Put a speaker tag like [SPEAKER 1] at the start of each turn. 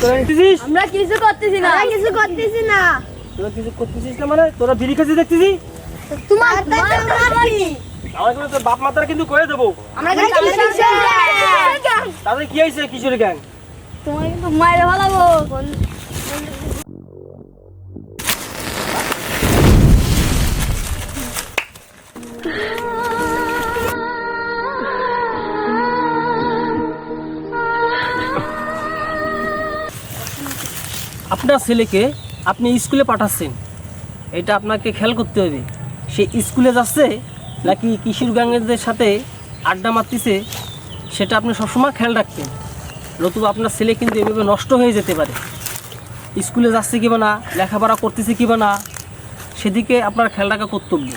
[SPEAKER 1] তোরা
[SPEAKER 2] আমরা কিছু করতেছি না।
[SPEAKER 3] কিছু করতেছি না।
[SPEAKER 1] তোরা কিছু করতেছিস না মানে? তোরা বিড়ি খেতে দেখতেছি?
[SPEAKER 3] তোমার
[SPEAKER 1] আমার কিন্তু বাপ মাতারা কিন্তু করে দেবো।
[SPEAKER 2] আমরা
[SPEAKER 1] তাদের কি হয়েছে? কিশোর গ্যাং
[SPEAKER 2] তোমার কিন্তু মায়ের ভালাবো
[SPEAKER 1] আপনার ছেলেকে আপনি স্কুলে পাঠাচ্ছেন, এটা আপনাকে খেয়াল করতে হবে। সে স্কুলে যাচ্ছে নাকি কিশোর গ্যাংয়ের সাথে আড্ডা মারতেছে, সেটা আপনি সবসময় খেয়াল রাখবেন। নতুবা আপনার ছেলে কিন্তু এভাবে নষ্ট হয়ে যেতে পারে। স্কুলে যাচ্ছে কিবা না, লেখাপড়া করতেছে কিবা না, সেদিকে আপনার খেয়াল রাখা কর্তব্য।